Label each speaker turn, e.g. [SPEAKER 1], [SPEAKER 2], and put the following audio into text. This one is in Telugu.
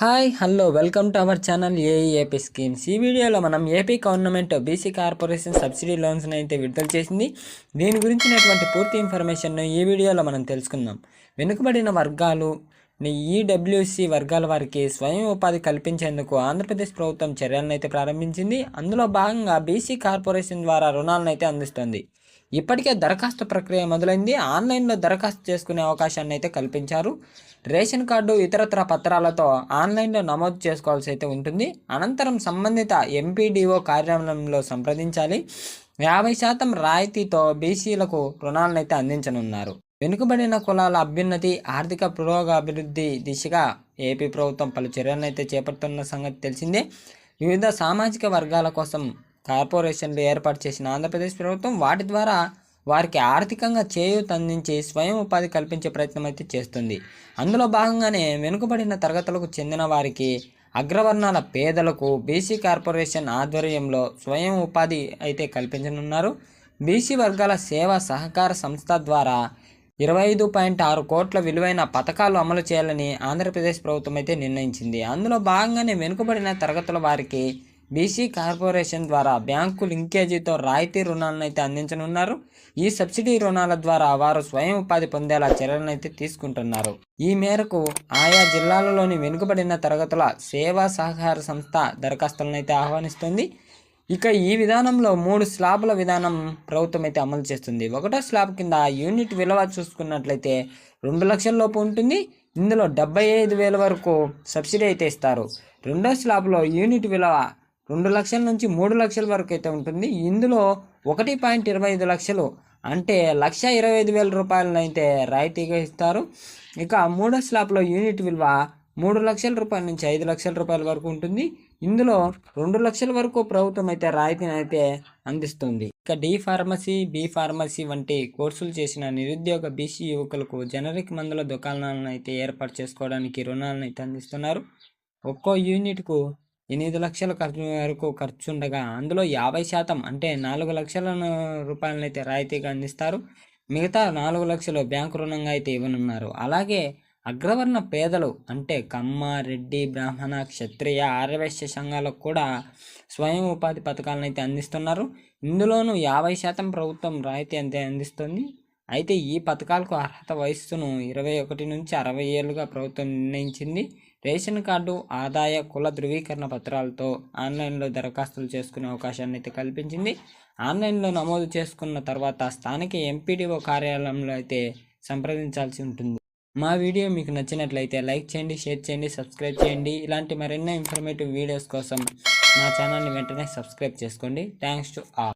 [SPEAKER 1] Hi hello welcome to our channel A E A P schemes ఈ వీడియోలో మనం AP government BC corporation subsidy లోన్స్ని అయితే విడుదల చేసింది. దీని గురించినటువంటి పూర్తి ఇన్ఫర్మేషన్ను ఈ వీడియోలో మనం తెలుసుకుందాం. వెనుకబడిన వర్గాలు ఈడబ్ల్యూసి వర్గాల వారికి స్వయం ఉపాధి కల్పించేందుకు ఆంధ్రప్రదేశ్ ప్రభుత్వం చర్యలను అయితే ప్రారంభించింది. అందులో భాగంగా బీసీ కార్పొరేషన్ ద్వారా రుణాలను అయితే అందిస్తుంది. ఇప్పటికే దరఖాస్తు ప్రక్రియ మొదలైంది. ఆన్లైన్లో దరఖాస్తు చేసుకునే అవకాశాన్ని అయితే కల్పించారు. రేషన్ కార్డు ఇతరత్ర పత్రాలతో ఆన్లైన్లో నమోదు చేసుకోవాల్సి అయితే ఉంటుంది. అనంతరం సంబంధిత ఎంపీడీఓ కార్యాలయంలో సంప్రదించాలి. యాభై శాతం రాయితీతో బీసీలకు రుణాలను అయితే అందించనున్నారు. వెనుకబడిన కులాల అభ్యున్నతి ఆర్థిక పురోగభివృద్ధి దిశగా ఏపీ ప్రభుత్వం పలు చర్యలను అయితే చేపడుతున్న సంగతి తెలిసిందే. వివిధ సామాజిక వర్గాల కోసం కార్పొరేషన్లు ఏర్పాటు చేసిన ఆంధ్రప్రదేశ్ ప్రభుత్వం వాటి ద్వారా వారికి ఆర్థికంగా చేయూత అందించి స్వయం ఉపాధి కల్పించే ప్రయత్నం అయితే చేస్తుంది. అందులో భాగంగానే వెనుకబడిన తరగతులకు చెందిన వారికి అగ్రవర్ణాల పేదలకు బీసీ కార్పొరేషన్ ఆధ్వర్యంలో స్వయం ఉపాధి అయితే కల్పించనున్నారు. బీసీ వర్గాల సేవా సహకార సంస్థ ద్వారా ఇరవై ఐదు పాయింట్ ఆరు కోట్ల విలువైన పథకాలు అమలు చేయాలని ఆంధ్రప్రదేశ్ ప్రభుత్వం అయితే నిర్ణయించింది. అందులో భాగంగానే వెనుకబడిన తరగతుల వారికి బీసీ కార్పొరేషన్ ద్వారా బ్యాంకు లింకేజీతో రాయితీ రుణాలను అయితే అందించనున్నారు. ఈ సబ్సిడీ రుణాల ద్వారా వారు స్వయం ఉపాధి పొందేలా చర్యలను అయితే తీసుకుంటున్నారు. ఈ మేరకు ఆయా జిల్లాలలోని వెనుకబడిన తరగతుల సేవా సహకార సంస్థ దరఖాస్తులను అయితే ఆహ్వానిస్తుంది. ఇక ఈ విధానంలో మూడు స్లాబ్ల విధానం ప్రభుత్వం అయితే అమలు చేస్తుంది. ఒకటో స్లాబ్ కింద యూనిట్ విలువ చూసుకున్నట్లయితే రెండు లక్షల లోపు ఉంటుంది. ఇందులో డెబ్బై ఐదు వేల వరకు సబ్సిడీ అయితే ఇస్తారు. రెండో స్లాబ్లో యూనిట్ విలువ రెండు లక్షల నుంచి మూడు లక్షల వరకు అయితే ఉంటుంది. ఇందులో ఒకటి పాయింట్ ఇరవై ఐదు లక్షలు అంటే లక్ష ఇరవై ఐదు వేల రూపాయలను అయితే రాయితీగా ఇస్తారు. ఇక మూడో స్లాబ్లో యూనిట్ విలువ మూడు లక్షల రూపాయల నుంచి ఐదు లక్షల రూపాయల వరకు ఉంటుంది. ఇందులో రెండు లక్షల వరకు ప్రభుత్వం అయితే రాయితీని అయితే అందిస్తుంది. ఇక డి ఫార్మసీ బి ఫార్మసీ వంటి కోర్సులు చేసిన నిరుద్యోగ బీసీ యువకులకు జనరిక్ మందుల దుకాణాలను అయితే ఏర్పాటు చేసుకోవడానికి రుణాలను అయితే అందిస్తున్నారు. ఒక్కో యూనిట్కు ఎనిమిది లక్షల ఖర్చు వరకు ఖర్చు ఉండగా అందులో యాభై శాతం అంటే నాలుగు లక్షల రూపాయలనైతే రాయితీగా అందిస్తారు. మిగతా నాలుగు లక్షలు బ్యాంకు రుణంగా అయితే ఇవ్వనున్నారు. అలాగే అగ్రవర్ణ పేదలు అంటే కమ్మ రెడ్డి బ్రాహ్మణ క్షత్రియ ఆర్యవైశ్య సంఘాలకు కూడా స్వయం ఉపాధి పథకాలను అయితే అందిస్తున్నారు. ఇందులోనూ యాభై శాతం ప్రభుత్వం రాయితీ అంతే అందిస్తుంది. అయితే ఈ పథకాలకు అర్హత వయస్సును ఇరవై ఒకటి నుంచి అరవై ఏళ్ళుగా ప్రభుత్వం నిర్ణయించింది. రేషన్ కార్డు ఆదాయ కుల ధృవీకరణ పత్రాలతో ఆన్లైన్లో దరఖాస్తులు చేసుకునే అవకాశాన్ని అయితే కల్పించింది. ఆన్లైన్లో నమోదు చేసుకున్న తర్వాత స్థానిక ఎంపీడీఓ కార్యాలయంలో అయితే సంప్రదించాల్సి ఉంటుంది. మా వీడియో మీకు నచ్చినట్లయితే లైక్ చేయండి షేర్ చేయండి సబ్స్క్రైబ్ చేయండి. ఇలాంటి మరెన్నో ఇన్ఫర్మేటివ్ వీడియోస్ కోసం మా ఛానల్ని వెంటనే సబ్స్క్రైబ్ చేసుకోండి. Thanks to all.